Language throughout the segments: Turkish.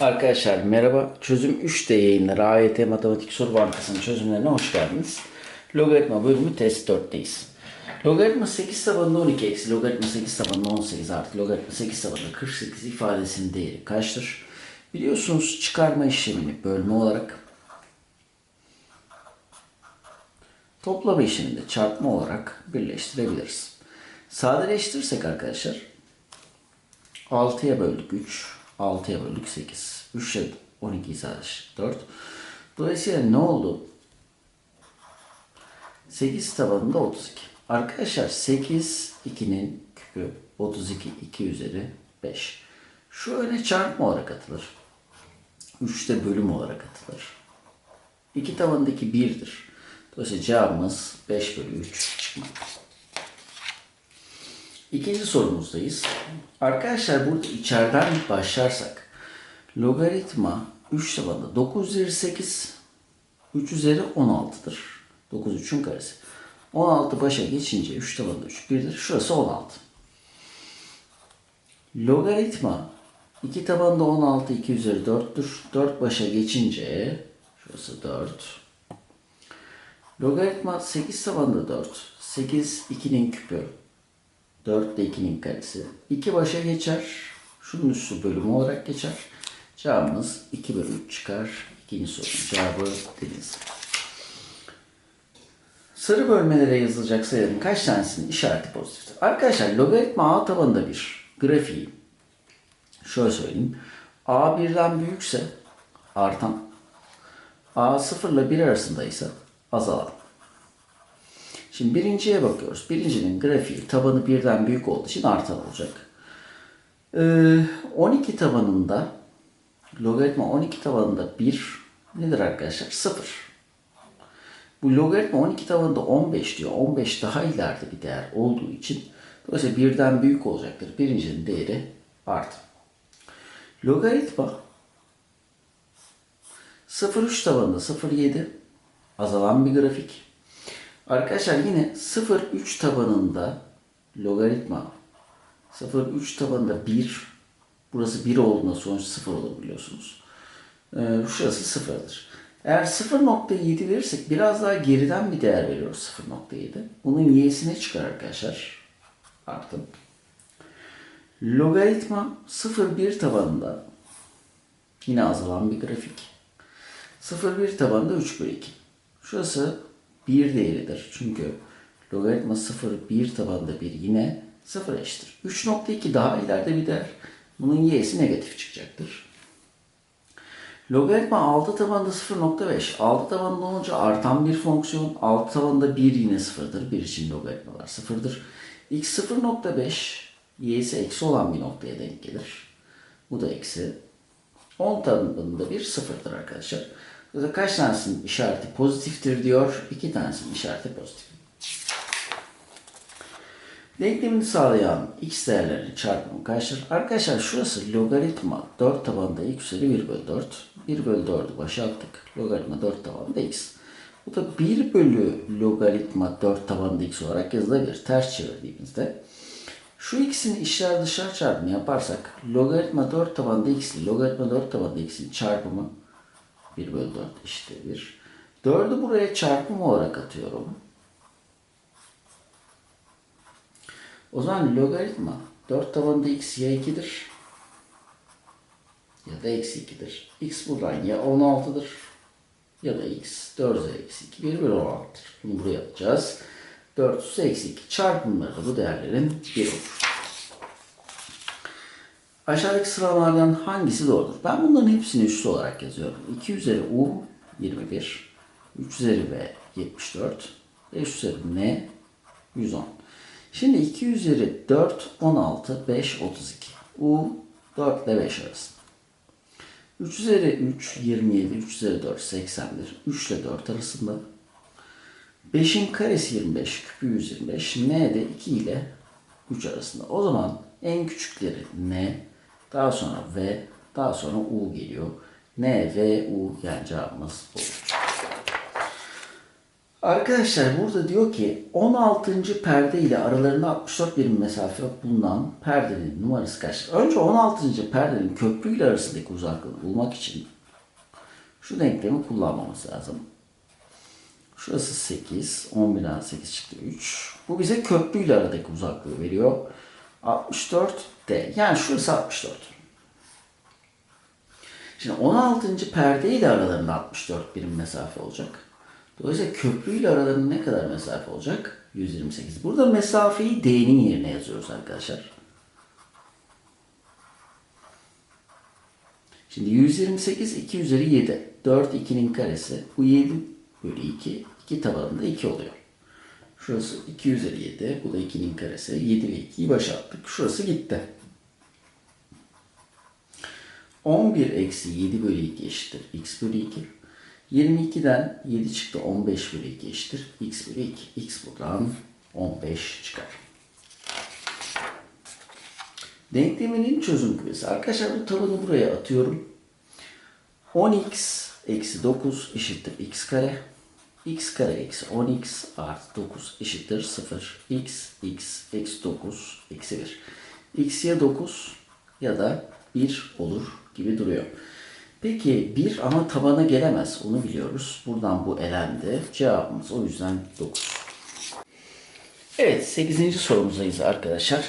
Arkadaşlar merhaba. Çözüm 3D yayınları AYT Matematik Soru Bankası'nın çözümlerine hoş geldiniz. Logaritma bölümü test 4'teyiz. Logaritma 8 tabanında 12 eksi logaritma 8 tabanında 18 artı logaritma 8 tabanında 48 ifadesinin değeri kaçtır? Biliyorsunuz çıkarma işlemini bölme olarak toplama işlemini de çarpma olarak birleştirebiliriz. Sadeleştirirsek arkadaşlar 6'ya böldük 3, 6'ya böldük 8. 3 ile 12 sadece 4. Dolayısıyla ne oldu? 8 tabanında 32. Arkadaşlar 8 2'nin küpü 32 2 üzeri 5. Şu öne çarpma olarak atılır. 3 de bölüm olarak atılır. 2 tabanındaki 1'dir. Dolayısıyla cevabımız 5 bölü 3 çıkmaktadır. İkinci sorumuzdayız. Arkadaşlar burada içeriden başlarsak logaritma 3 tabanında 9 üzeri 8 3 üzeri 16'dır. 9 3'ün karesi. 16 başa geçince 3 tabanında 3 1'dir. Şurası 16. Logaritma 2 tabanında 16 2 üzeri 4'tür. 4 başa geçince şurası 4. Logaritma 8 tabanında 4. 8 2'nin küpü 4 de 2'nin karesi. 2 başa geçer. Şunun üstü bölümü olarak geçer. Cevabımız 2 bölü 3 çıkar. İkinci sorunun cevabı deniz. Sarı bölmelere yazılacak sayıların kaç tanesinin işareti pozitiftir? Arkadaşlar logaritma a tabanında bir grafiği şöyle söyleyeyim. a birden büyükse artan, a 0 ile 1 arasındaysa azalan. Şimdi birinciye bakıyoruz. Birincinin grafiği tabanı birden büyük olduğu için artan olacak. Ee, 12 tabanında logaritma 12 tabanında 1 nedir arkadaşlar? 0. Bu logaritma 12 tabanında 15 diyor. 15 daha ileride bir değer olduğu için dolayısıyla birden büyük olacaktır. Birincinin değeri artı. Logaritma 0,3 tabanında 0,7 azalan bir grafik. Arkadaşlar yine 0,3 tabanında logaritma 0,3 tabanında 1 burası 1 olduğunda sonuç 0 olur biliyorsunuz. Ee, şurası 0'dır. Eğer 0.7 verirsek biraz daha geriden bir değer veriyoruz 0.7. Bunun y'sine çıkar arkadaşlar. Artı. Logaritma 0,1 tabanında yine azalan bir grafik. 0,1 tabanında 3 bölü 2. Şurası 1 değeridir. Çünkü logaritma 0, 1 tabanında 1 yine 0 eşittir. 3.2 daha ileride bir değer. Bunun y'si negatif çıkacaktır. Logaritma 6 tabanında 0.5. 6 tabanında olunca artan bir fonksiyon. 6 tabanında 1 yine 0'dır. 1 için logaritmalar 0'dır. x 0.5 y'si eksi olan bir noktaya denk gelir. Bu da eksi. 10 tabanında bir 0'dır arkadaşlar. Burada kaç tanesinin işareti pozitiftir diyor. İki tanesinin işareti pozitif. Denklemini sağlayan x değerlerinin çarpımı kaçtır? Arkadaşlar şurası logaritma 4 tabanında x üzeri 1 bölü 4. 1 bölü 4'ü başa. Logaritma 4 tabanında x. Bu da 1 bölü logaritma 4 tabanında x olarak yazılabilir. Ters çevirdiğimizde. Şu ikisini içler dışarı çarpımı yaparsak logaritma 4 tabanında x ile logaritma 4 tabanında x'in çarpımı 1 bölü 4 eşittir 1. 4'ü buraya çarpım olarak atıyorum. O zaman logaritma 4 tabanında x ya 2'dir ya da eksi 2'dir. x buradan ya 16'dır ya da x 4 üzeri eksi 2 1 bölü 16'dır. Bunu buraya atacağız. 4 üzeri eksi 2 çarpımları da bu değerlerin 1 olur. Aşağıdaki sıralamalardan hangisi doğrudur? Ben bunların hepsini üstü olarak yazıyorum. 2 üzeri u 21, 3 üzeri v 74, 5 üzeri n 110. Şimdi 2 üzeri 4 16, 5 32. u 4 ile 5 arasında. 3 üzeri 3 27, 3 üzeri 4 81, 3 ile 4 arasında. 5'in karesi 25, küpü 125, n de 2 ile 3 arasında. O zaman en küçükleri n, daha sonra V, daha sonra U geliyor. N, V, U yani cevabımız bu. Arkadaşlar burada diyor ki 16. perde ile aralarında 64 birim mesafe bulunan perdenin numarası kaçtır? Önce 16. perdenin köprüyle arasındaki uzaklığını bulmak için şu denklemi kullanmamız lazım. Şurası 8. 11'den 8 çıktı 3. Bu bize köprüyle aradaki uzaklığı veriyor. 64 D. Yani şurası 64. Şimdi 16. perde ile aralarında 64 birim mesafe olacak. Dolayısıyla köprüyle aralarında ne kadar mesafe olacak? 128. Burada mesafeyi D'nin yerine yazıyoruz arkadaşlar. Şimdi 128 2 üzeri 7. 4 2'nin karesi. Bu 7 bölü 2. 2 tabanında 2 oluyor. Şurası 2 üzeri 7. Bu da 2'nin karesi. 7 ve 2'yi başa attık. Şurası gitti. 11 eksi 7 bölü 2 eşittir. x bölü 2. 22'den 7 çıktı. 15 bölü 2 eşittir. x bölü 2. x buradan 15 çıkar. Denkleminin çözüm kümesi. Arkadaşlar bu tabanı buraya atıyorum. 10x eksi 9 eşittir x kare. x kare eksi 10x artı 9 eşittir 0. x, x, eksi 9, eksi 1. x ya 9 ya da 1 olur gibi duruyor. Peki 1 ama tabana gelemez. Onu biliyoruz. Buradan bu elendi. Cevabımız o yüzden 9. Evet 8. sorumuzdayız arkadaşlar.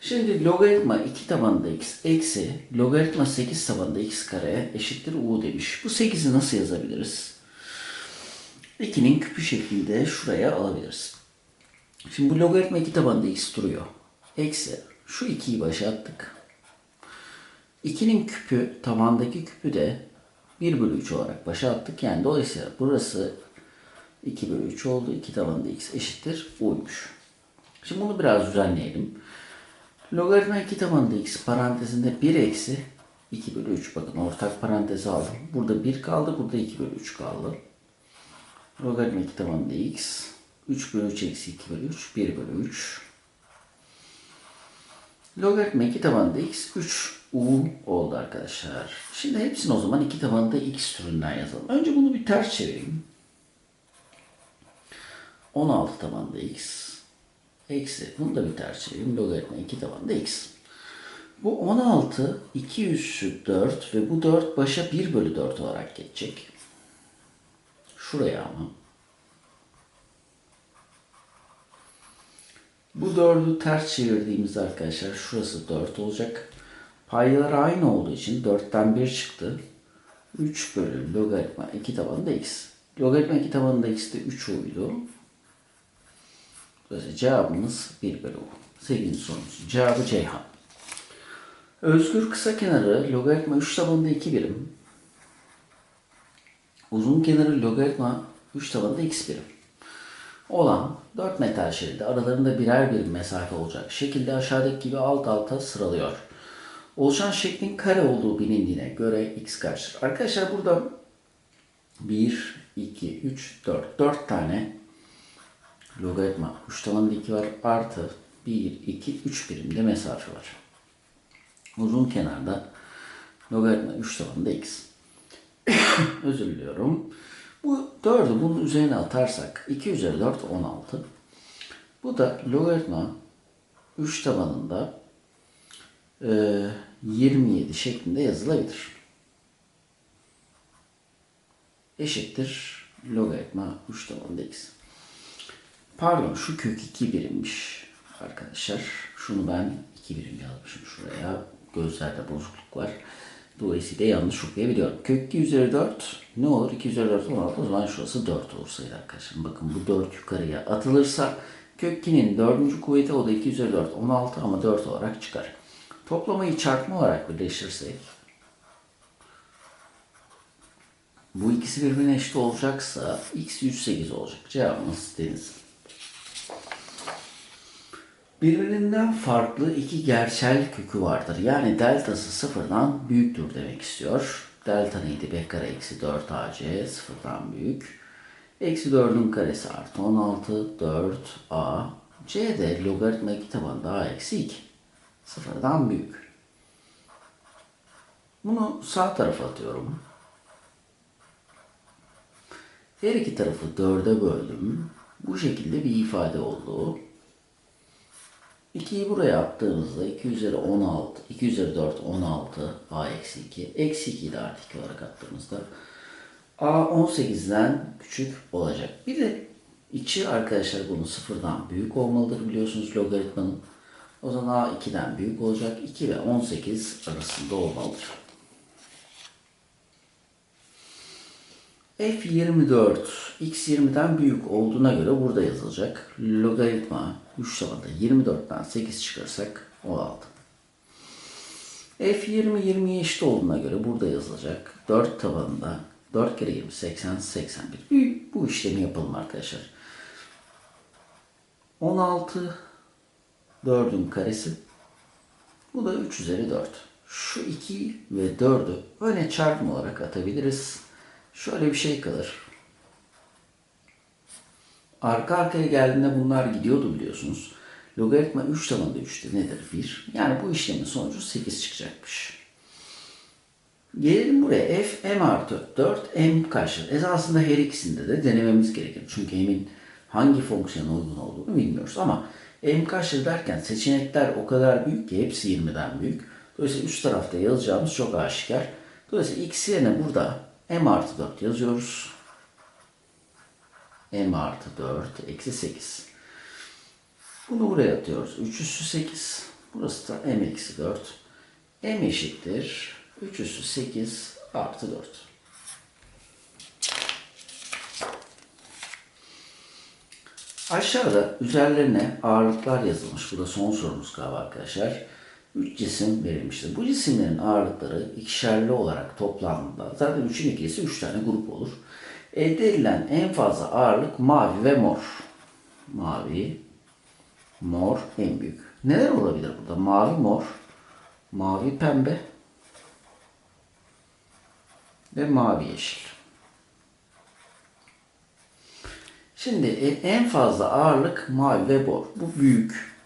Şimdi logaritma 2 tabanında x eksi logaritma 8 tabanında x kare eşittir u demiş. Bu 8'i nasıl yazabiliriz? 2'nin küpü şeklinde şuraya alabiliriz. Şimdi bu logaritma 2 tabanında x duruyor. Eksi şu 2'yi başa attık. 2'nin küpü tabandaki küpü de 1 bölü 3 olarak başa attık. Yani dolayısıyla burası 2 bölü 3 oldu. 2 tabanında x eşittir u'ymuş. Şimdi bunu biraz düzenleyelim. Logaritma 2 tabanında x parantezinde 1 eksi 2 bölü 3. Bakın ortak parantezi aldım. Burada 1 kaldı. Burada 2 bölü 3 kaldı. Logaritma 2 tabanında x 3 bölü 3 eksi 2 bölü 3 1 bölü 3. Logaritma 2 tabanında x 3 u oldu arkadaşlar. Şimdi hepsini o zaman 2 tabanında x türünden yazalım. Önce bunu bir ters çevireyim. 16 tabanında x eksi bunu da bir ters çevireyim. Logaritma 2 tabanında x. Bu 16 2 üssü 4 ve bu 4 başa 1 bölü 4 olarak geçecek. Şuraya ama. Bu 4'ü ters çevirdiğimizde arkadaşlar şurası 4 olacak. Paylar aynı olduğu için 4'ten 1 çıktı. 3 bölü logaritma 2 tabanında x. Logaritma 2 tabanında x de 3 uydu. Dolayısıyla cevabımız 1 bölü u. 8. sorumuz. Cevabı Ceyhan. Özgür kısa kenarı logaritma 3 tabanında 2 birim. Uzun kenarı logaritma 3 tabanında x birim. Olan 4 metal şeridi aralarında birer birim mesafe olacak şekilde aşağıdaki gibi alt alta sıralıyor. Oluşan şeklin kare olduğu bilindiğine göre x kaçtır? Arkadaşlar burada 1, 2, 3, 4. 4 tane logaritma 3 tabanında 2 var. Artı 1, 2, 3 birimde mesafe var. Uzun kenarda logaritma 3 tabanında x. Özür diliyorum. Bu 4'ü bunun üzerine atarsak 2 üzeri 4 16. Bu da logaritma 3 tabanında e, 27 şeklinde yazılabilir. Eşittir logaritma 3 tabanında x. Pardon şu kök 2 birimmiş arkadaşlar. Şunu ben 2 birim yazmışım şuraya. Gözlerde bozukluk var. Dolayısıyla yanlış okuyabiliyorum. Kök 2 üzeri 4 ne olur? 2 üzeri 4 16 o zaman şurası 4 olursaydı arkadaşlar. Bakın bu 4 yukarıya atılırsa kök 2'nin 4. kuvveti o da 2 üzeri 4 16 ama 4 olarak çıkar. Toplamayı çarpma olarak birleştirirsek bu ikisi birbirine eşit olacaksa x 108 olacak. Cevabımız deniz. Birbirinden farklı iki gerçel kökü vardır. Yani deltası sıfırdan büyüktür demek istiyor. Delta neydi? B kare eksi 4 AC sıfırdan büyük. Eksi 4'ün karesi artı 16 4A. C de logaritma 2 tabanında A eksi 2. Sıfırdan büyük. Bunu sağ tarafa atıyorum. Her iki tarafı 4'e böldüm. Bu şekilde bir ifade oldu. 2'yi buraya attığımızda 2 üzeri 16, 2 üzeri 4 16, a eksi 2. Eksi 2'yi de artı 2 olarak attığımızda a 18'den küçük olacak. Bir de içi arkadaşlar bunun sıfırdan büyük olmalıdır biliyorsunuz logaritmanın. O zaman a 2'den büyük olacak. 2 ve 18 arasında olmalıdır. F24 x20'den büyük olduğuna göre burada yazılacak. Logaritma 3 tabanda 24'ten 8 çıkarsak 16. F20 20'ye eşit olduğuna göre burada yazılacak. 4 tabanında 4 kere 20 80 81. Bir- Bu işlemi yapalım arkadaşlar. 16 4'ün karesi. Bu da 3 üzeri 4. Şu 2 ve 4'ü öne çarpım olarak atabiliriz. Şöyle bir şey kalır. Arka arkaya geldiğinde bunlar gidiyordu biliyorsunuz. Logaritma 3 tabanında 3'te nedir? 1. Yani bu işlemin sonucu 8 çıkacakmış. Gelelim buraya. F m artı 4 m karşılığı. Esasında her ikisinde de denememiz gerekir. Çünkü m'in hangi fonksiyona uygun olduğunu bilmiyoruz. Ama m karşılığı derken seçenekler o kadar büyük ki hepsi 20'den büyük. Dolayısıyla üst tarafta yazacağımız çok aşikar. Dolayısıyla x yerine burada m artı 4 yazıyoruz. m artı 4 eksi 8. Bunu buraya atıyoruz. 3 üssü 8. Burası da m eksi 4. m eşittir. 3 üssü 8 artı 4. Aşağıda üzerlerine ağırlıklar yazılmış. Bu da son sorumuz galiba arkadaşlar. 3 cisim verilmiştir. Bu cisimlerin ağırlıkları ikişerli olarak toplandığında zaten 3'ün ikilisi 3 tane grup olur. Elde edilen en fazla ağırlık mavi ve mor. Mavi, mor en büyük. Neler olabilir burada? Mavi, mor, mavi, pembe ve mavi yeşil. Şimdi e, en fazla ağırlık mavi ve mor. Bu büyük.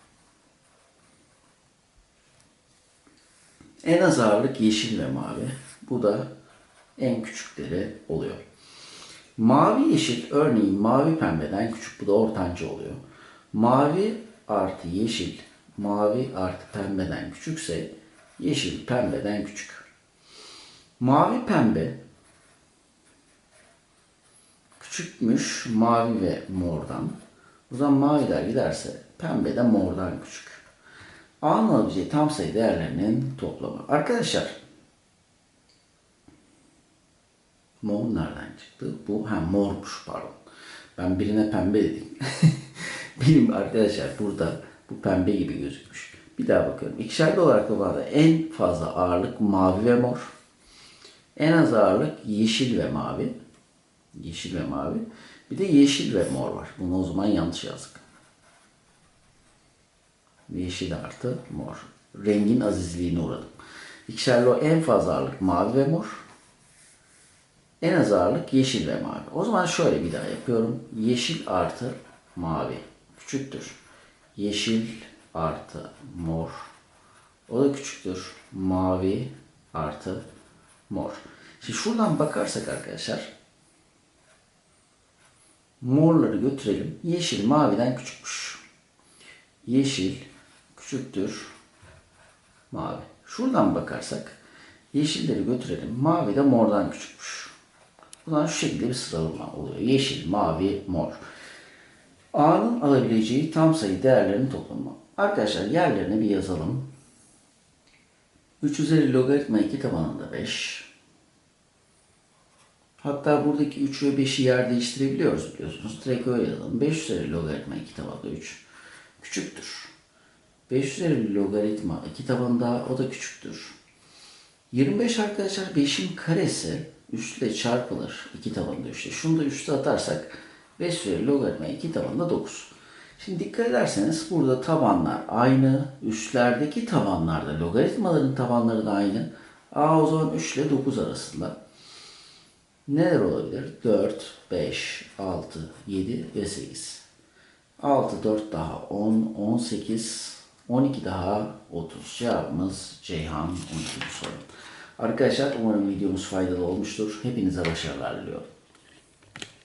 En az ağırlık yeşil ve mavi. Bu da en küçükleri oluyor. Mavi yeşil örneğin mavi pembeden küçük. Bu da ortanca oluyor. Mavi artı yeşil mavi artı pembeden küçükse yeşil pembeden küçük. Mavi pembe küçükmüş mavi ve mordan. Zaman maviler giderse pembe de mordan küçük. A'nın alabileceği tam sayı değerlerinin toplamı. Arkadaşlar mor nereden çıktı? Bu ha mormuş pardon. Ben birine pembe dedim. Benim arkadaşlar burada bu pembe gibi gözükmüş. Bir daha bakıyorum. İkişerli olarak da en fazla ağırlık mavi ve mor. En az ağırlık yeşil ve mavi. Yeşil ve mavi. Bir de yeşil ve mor var. Bunu o zaman yanlış yazdık. Yeşil artı mor. Rengin azizliğine uğradım. İkişerli en fazla ağırlık mavi ve mor. En az ağırlık yeşil ve mavi. O zaman şöyle bir daha yapıyorum. Yeşil artı mavi küçüktür. Yeşil artı mor. O da küçüktür. Mavi artı mor. Şimdi şuradan bakarsak arkadaşlar morları götürelim. Yeşil maviden küçükmüş. Yeşil küçüktür mavi. Şuradan bakarsak yeşilleri götürelim. Mavi de mordan küçükmüş. Buradan şu şekilde bir sıralama oluyor. Yeşil, mavi, mor. A'nın alabileceği tam sayı değerlerinin toplamı. Arkadaşlar yerlerine bir yazalım. 3 üzeri logaritma 2 tabanında 5. Hatta buradaki 3 ve 5'i yer değiştirebiliyoruz biliyorsunuz. Direkt öyle yazalım. 5 üzeri logaritma 2 tabanında 3 küçüktür. 5 üzeri logaritma 2 tabanında o da küçüktür. 25 arkadaşlar 5'in karesi üstle çarpılır. 2 tabanında 3'te. Şunu da üste atarsak 5 üzeri logaritma 2 tabanında 9. Şimdi dikkat ederseniz burada tabanlar aynı. Üstlerdeki tabanlarda logaritmaların tabanları da aynı. A o zaman 3 ile 9 arasında. Neler olabilir? 4, 5, 6, 7 ve 8. 6, 4 daha 10, 18, 12 daha 30. Cevabımız Ceyhan 12. soru. Arkadaşlar umarım videomuz faydalı olmuştur. Hepinize başarılar diliyorum.